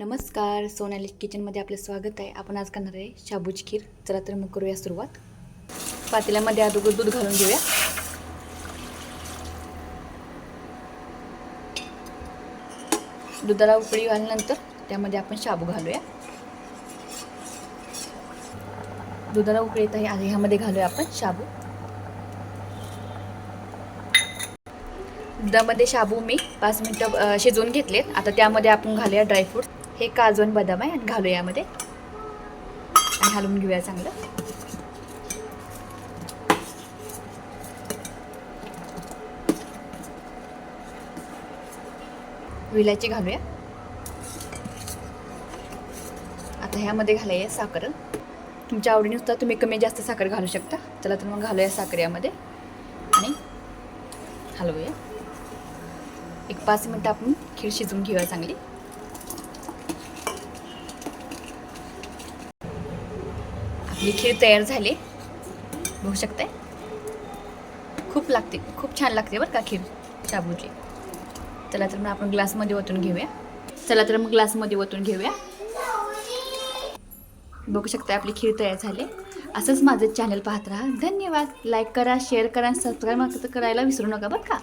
नमस्कार सोनाली किचनमध्ये आपलं स्वागत आहे. आपण आज करणार आहे शाबूची खीर. चला तर मग करूया सुरुवात. पातेल्यामध्ये अगोदर दूध घालून घेऊया. दुधाला उकळी घालल्यानंतर त्यामध्ये आपण शाबू घालूया. दुधाला उकळी येत आहे आणि ह्यामध्ये घालूया आपण शाबू. दुधामध्ये शाबू मी पाच मिनटं शिजवून घेतलेत. आता त्यामध्ये आपण घालूया ड्रायफ्रूट हे काजू आणि बदाम आहे घालू यामध्ये. आणि घालून घेऊया चांगलं. विलायची घालूया. आता ह्यामध्ये घालूया साखर. तुमच्या आवडीनुसार तुम्ही कमी जास्त साखर घालू शकता. चला तर मग घालूया साखर यामध्ये. आणि हलवूया. एक पाच मिनटं आपण खीर शिजवून घेऊया चांगली. आपली खीर तयार झाली. बघू शकताय. खूप लागते खूप छान लागते बरं का खीर शाबूची. चला तर मग आपण ग्लासमध्ये ओतून घेऊया. चला तर मग ग्लासमध्ये ओतून घेऊया. बघू शकता आपली खीर तयार झाली. असंच माझं चॅनल पाहत राहा. धन्यवाद. लाईक करा शेअर करा सबस्क्राईब करायला विसरू नका बरं का.